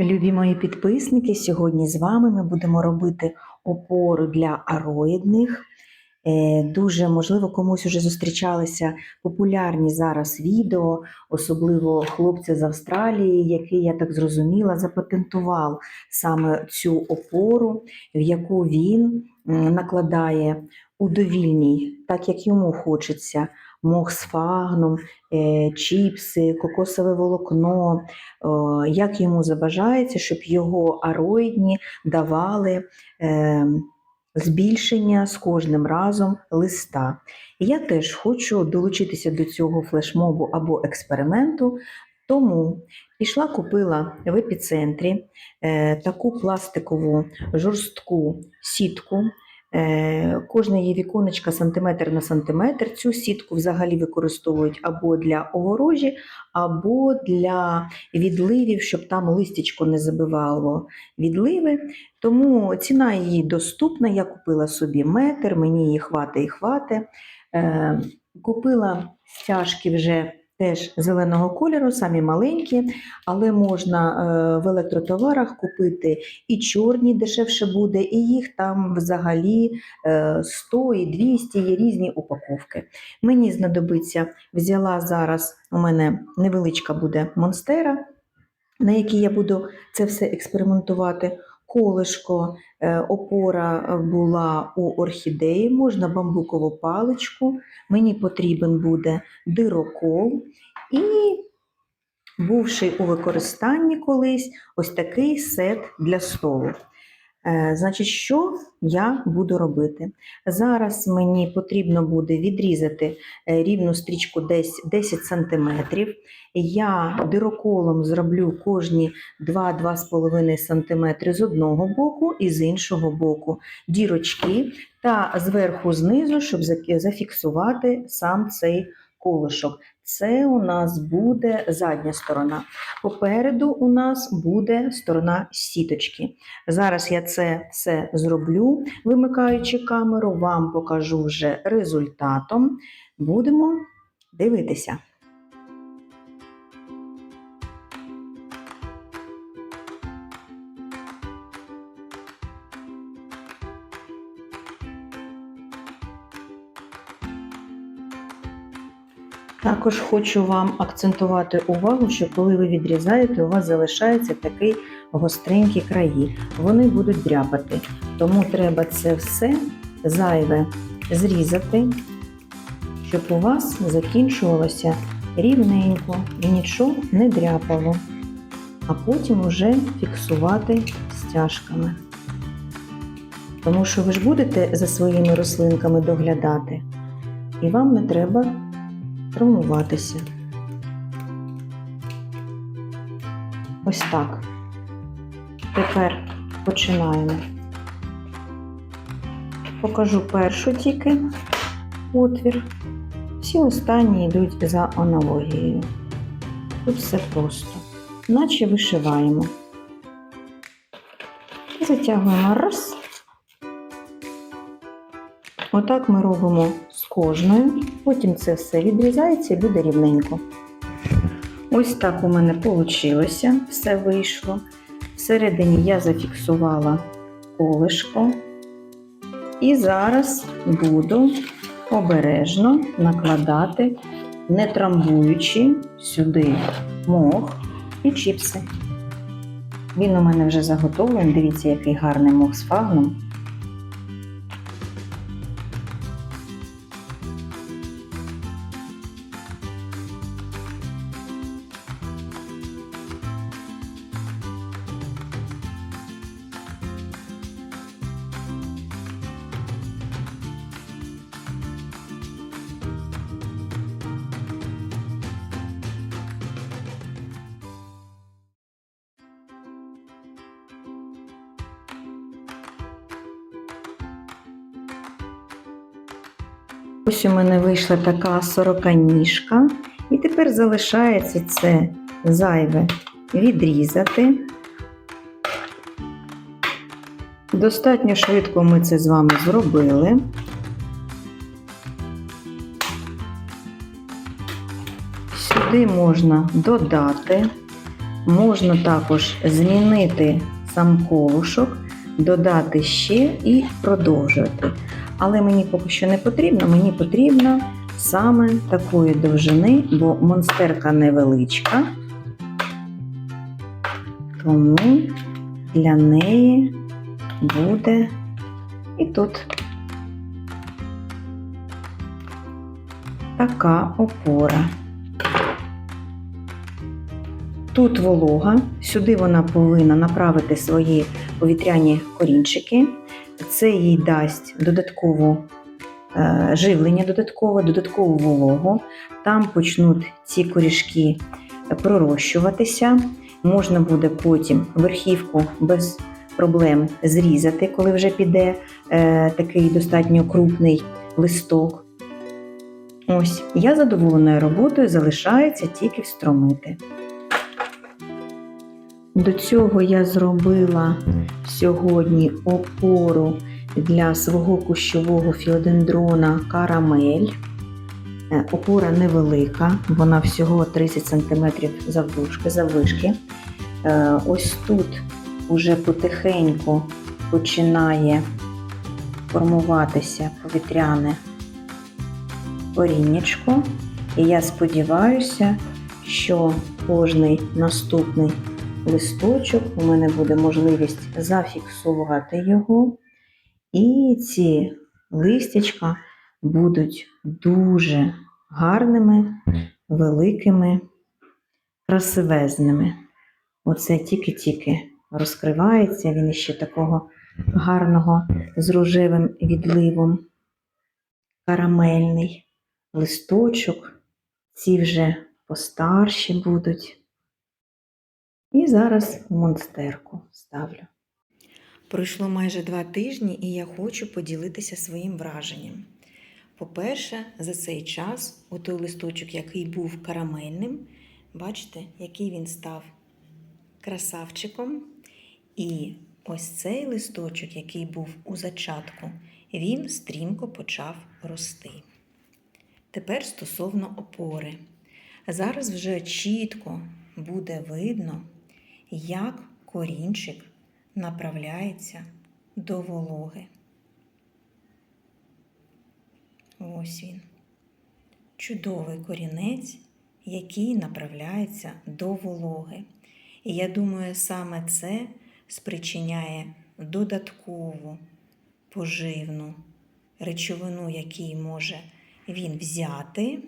Любі мої підписники, сьогодні з вами ми будемо робити опору для ароїдних. Е, Дуже можливо комусь вже зустрічалися популярні зараз відео, особливо хлопця з Австралії, який, я так зрозуміла, запатентував саме цю опору, в яку він накладає у довільній, так як йому хочеться, мох з фагном, е, чіпси, кокосове волокно, як йому забажається, щоб його ароїдні давали е, збільшення з кожним разом листа. Я теж хочу долучитися до цього флешмобу або експерименту, тому пішла, купила в епіцентрі е, таку пластикову жорстку сітку. Е, Кожне є віконечка сантиметр на сантиметр. Цю сітку взагалі використовують або для огорожі, або для відливів, щоб там листячко не забивало відливи. Тому ціна її доступна. Я купила собі метр, мені її хватить і хватить. Е, Купила стяжки вже теж зеленого кольору, самі маленькі, але можна е, в електротоварах купити і чорні дешевше буде, і їх там взагалі е, 100 і 200 є різні упаковки. Мені знадобиться, взяла зараз, у мене невеличка буде монстера, на якій я буду це все експериментувати. Колишко, е, опора була у орхідеї, можна бамбукову паличку. Мені потрібен буде дирокол і, бувши у використанні колись, ось такий сет для столу. Е, Значить, що я буду робити? Зараз мені потрібно буде відрізати е, рівну стрічку десь 10 см. Я дироколом зроблю кожні 2-2,5 см з одного боку і з іншого боку дірочки та зверху знизу, щоб зафіксувати сам цей колишок. Це у нас буде задня сторона. Попереду у нас буде сторона сіточки. Зараз я це все зроблю, вимикаючи камеру, вам покажу вже результатом. Будемо дивитися. Також хочу вам акцентувати увагу, що коли ви відрізаєте, у вас залишається такий гостренькі краї. Вони будуть дряпати. Тому треба це все зайве зрізати, щоб у вас закінчувалося рівненько і нічого не дряпало. А потім уже фіксувати стяжками. Тому що ви ж будете за своїми рослинками доглядати, і вам не треба травмуватися. Ось так. Тепер починаємо. Покажу першу тільки отвір. Всі останні йдуть за аналогією. Тут все просто. Наче вишиваємо. Затягуємо раз. Отак ми робимо з кожною, потім це все відрізається і буде рівненько. Ось так у мене вийшло, все вийшло. Всередині я зафіксувала колишко. І зараз буду обережно накладати, не трамбуючи сюди мох і чіпси. Він у мене вже заготовлений. Дивіться, який гарний мох з фагном. Ось у мене вийшла така сороканіжка. І тепер залишається це зайве відрізати. Достатньо швидко ми це з вами зробили. Сюди можна додати Можна також змінити сам колушок, додати ще і продовжувати. Але мені поки що не потрібно, мені потрібно саме такої довжини, бо монстерка невеличка. Тому для неї буде і тут така опора. Тут волога, сюди вона повинна направити свої повітряні корінчики. Це їй дасть додаткову е, живлення, додаткове, додаткову вологу. Там почнуть ці корішки пророщуватися. Можна буде потім верхівку без проблем зрізати, коли вже піде е, такий достатньо крупний листок. Ось, я задоволеною роботою залишається тільки встромити. До цього я зробила сьогодні опору для свого кущового філодендрона карамель. Е, Опора невелика, вона всього 30 см завдовжки, заввишки. Е, Ось тут уже потихеньку починає формуватися повітряне коріннячко. І я сподіваюся, що кожний наступний листочок у мене буде можливість зафіксувати його. І ці листячка будуть дуже гарними, великими, красивезними. Оце тільки-тільки розкривається, він іще такого гарного з рожевим відливом, карамельний листочок. Ці вже постарші будуть. І зараз монстерку ставлю. Пройшло майже два тижні, і я хочу поділитися своїм враженням. По-перше, за цей час, отой листочок, який був карамельним, бачите, який він став красавчиком. І ось цей листочок, який був у зачатку, він стрімко почав рости. Тепер стосовно опори. Зараз вже чітко буде видно, як корінчик направляється до вологи. Ось він. Чудовий корінець, який направляється до вологи. І я думаю, саме це спричиняє додаткову поживну речовину, який може він взяти,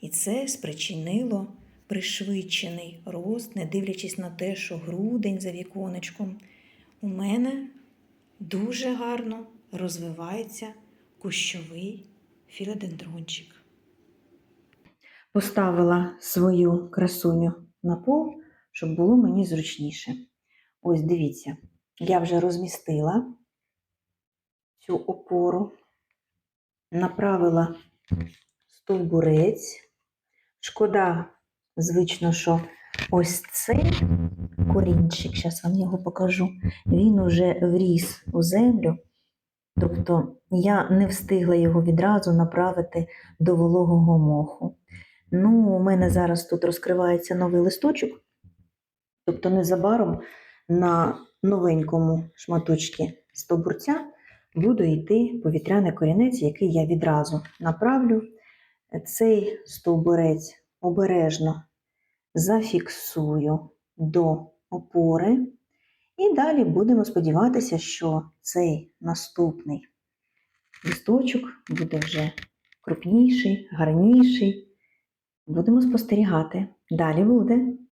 і це спричинило пришвидшений рост, не дивлячись на те, що грудень за віконечком, у мене дуже гарно розвивається кущовий філодендрончик. Поставила свою красуню на пол, щоб було мені зручніше. Ось дивіться, я вже розмістила цю опору, направила стовбурець. Шкода, звично, що ось цей корінчик, зараз вам його покажу, він уже вріс у землю. Тобто я не встигла його відразу направити до вологого моху. Ну, у мене зараз тут розкривається новий листочок, тобто незабаром на новенькому шматочці стовбурця буде йти повітряний корінець, який я відразу направлю. Цей стовбурець обережно зафіксую до опори. І далі будемо сподіватися, що цей наступний листочок буде вже крупніший, гарніший. Будемо спостерігати. Далі буде.